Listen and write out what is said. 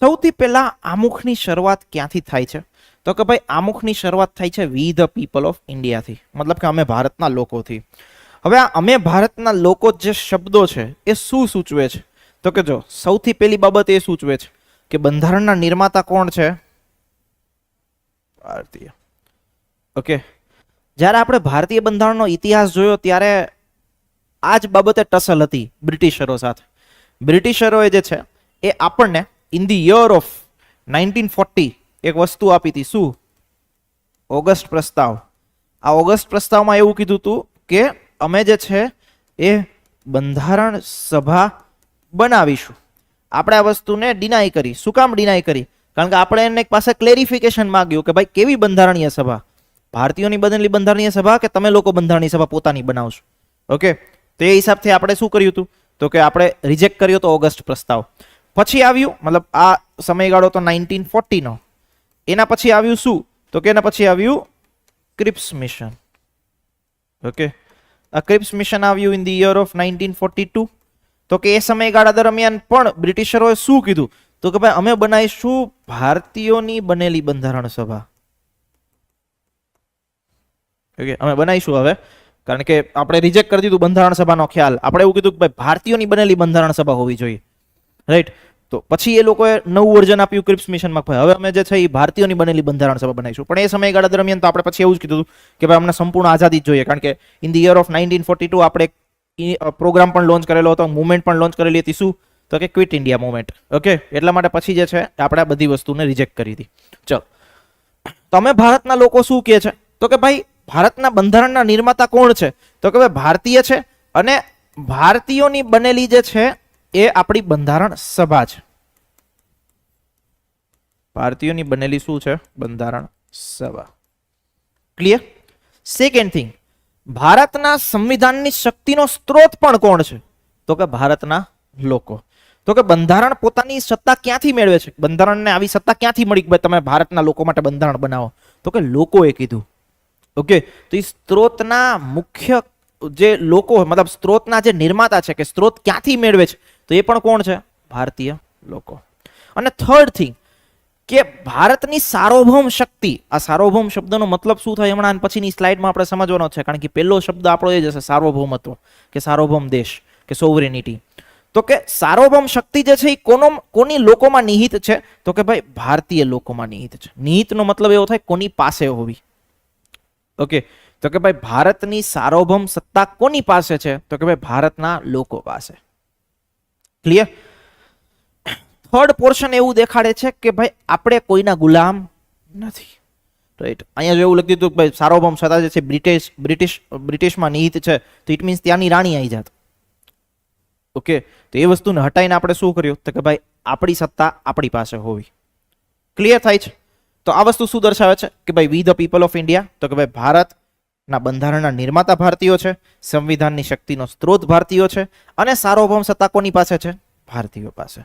સૌથી પહેલા આમુખની શરૂઆત ક્યાંથી થાય છે? તો કે ભાઈ, આમુખની શરૂઆત થાય છે વી ધ પીપલ ઓફ ઇન્ડિયાથી. મતલબ કે અમે ભારતના લોકોથી. હવે આ અમે ભારતના લોકો જે શબ્દો છે, એ શું સૂચવે છે? તો કે જો, સૌથી પહેલી બાબત એ સૂચવે છે કે બંધારણના નિર્માતા કોણ છે? ભારતીય. ઓકે. જ્યારે આપણે ભારતીય બંધારણનો ઇતિહાસ જોયો, ત્યારે આ જ બાબતે ટસલ હતી બ્રિટિશરો સાથે. બ્રિટિશરોએ જે છે, એ આપણને in the year of nineteen forty એક વસ્તુ આપી હતી. શું? ઓગસ્ટ પ્રસ્તાવ. આ ઓગસ્ટ પ્રસ્તાવમાં એવું કીધું હતું કે અમે જે છે એ બંધારણ સભા બનાવીશું. આપણે આ વસ્તુને ડિનાય કરી. શું કામ ડિનાય કરી? કારણ કે આપણે એને પાસે ક્લેરિફિકેશન માંગ્યું કે ભાઈ કેવી બંધારણીય સભા? ભારતીયોની બનેલી બંધારણીય સભા કે તમે લોકો બંધારણીય સભા પોતાની બનાવશો? ઓકે? તો એ હિસાબથી આપણે શું કર્યું હતું? તો કે આપણે રિજેક્ટ કર્યો તો ઓગસ્ટ પ્રસ્તાવ. પછી આવ્યું, મતલબ આ સમયગાળો તો નાઇન્ટીન ફોર્ટીનો એના પછી આવ્યું શું? તો કે એના પછી આવ્યું ક્રિપ્સ મિશન ઓકે આ ક્રિપ્સ મિશન આવ્યું in the year of nineteen forty two તો કે એ સમયગાળા દરમિયાન પણ બ્રિટિશરોએ શું કીધું? તો કે ભાઈ, અમે બનાવીશું ભારતીયોની બનેલી બંધારણ સભા ઓકે અમે બનાવીશું હવે. કારણ કે આપણે રિજેક્ટ કરી દીધું બંધારણ સભાનો ખ્યાલ. આપણે એવું કીધું કે ભાઈ, ભારતીયોની બનેલી બંધારણ સભા હોવી જોઈએ. રાઈટ તો પછી એ લોકોએ નવું વર્જન આપ્યું ક્રિપ્સ મિશનમાં ભાઈ હવે અમે જે છે એ ભારતીયોની બનેલી બંધારણ સભા બનાવીશું. પણ એ સમયગાળા દરમિયાન તો આપણે પછી એવું જ કીધું કે ભાઈ અમને સંપૂર્ણ આઝાદી જ જોઈએ. કારણ કે in the year of nineteen forty two આપણે પ્રોગ્રામ પણ લોન્ચ કરેલો હતો મુવમેન્ટ પણ લોન્ચ કરેલી હતી. શું? તો કે ક્વિટ ઇન્ડિયા મુવમેન્ટ ઓકે એટલા માટે પછી જે છે, આપણે આ બધી વસ્તુને રિજેક્ટ કરી હતી. ચલો. તમે ભારતના લોકો શું કહે છે? તો કે ભાઈ, ભારતના બંધારણના નિર્માતા કોણ છે? તો કે ભાઈ, ભારતીય છે અને ભારતીયોની બનેલી જે છે એ આપણી બંધારણ સભા છે. ભારતીયોની બનેલી શું છે? બંધારણ સભા. ક્લિયર સેકન્ડ થિંગ ભારતના સંવિધાનની શક્તિનો સ્ત્રોત પણ કોણ છે? તો કે ભારતના લોકો. તો કે બંધારણ પોતાની સત્તા ક્યાંથી મેળવે છે? બંધારણને આવી સત્તા ક્યાંથી મળી કે તમે ભારતના લોકો માટે બંધારણ બનાવો? તો કે લોકોએ કીધું. ઓકે તો એ સ્ત્રોતના મુખ્ય જે લોકો મતલબ સ્ત્રોતના જે નિર્માતા છે કે સ્ત્રોત ક્યાંથી મેળવે છે, તો એ પણ કોણ છે? ભારતીય લોકો. અને થર્ડ થિંગ કે ભારતની સાર્વભૌમ શક્તિ, આ સાર્વભૌમ શબ્દનો મતલબ શું થાય હમણાં? પછીની સ્લાઇડમાં આપણે સમજવાનો છે, કારણ કે પહેલો શબ્દ આપણો એ જ હશે, સાર્વભૌમત્વ, કે સાર્વભૌમ દેશ, કે સોવરેનિટી તો કે સાર્વભૌમ શક્તિ જે છે એ કોનો, કોની લોકોમાં નિહિત છે? તો કે ભાઈ ભારતીય લોકોમાં નિહિત છે. નિહિતનો મતલબ એવો થાય કોની પાસે હોવી. ઓકે તો કે ભાઈ ભારતની સાર્વભૌમ સત્તા કોની પાસે છે? તો કે ભાઈ ભારતના લોકો પાસે. ક્લિયર થર્ડ પોર્શન એવું દેખાડે છે કે ભાઈ આપણે કોઈના ગુલામ નથી. રાઈટ અહીંયા જો એવું લખી દીધું ભાઈ સાર્વભૌમ સત્તા જે છે, બ્રિટિશ બ્રિટિશ, બ્રિટિશમાં નિહિત છે, તો ઇટ મીન્સ ત્યાંની રાણી આવી જાત. ઓકે તો એ વસ્તુને હટાઈને આપણે શું કર્યું? તો કે ભાઈ આપણી સત્તા આપણી પાસે હોવી. ક્લિયર થાય છે? તો આ વસ્તુ શું દર્શાવે છે? કે ભાઈ we the people of India તો કે ભાઈ ભારતના બંધારણના નિર્માતા ભારતીયો છે, સંવિધાનની શક્તિનો સ્ત્રોત ભારતીયો છે અને સાર્વભૌમ સત્તા કોની પાસે છે? ભારતીયો પાસે.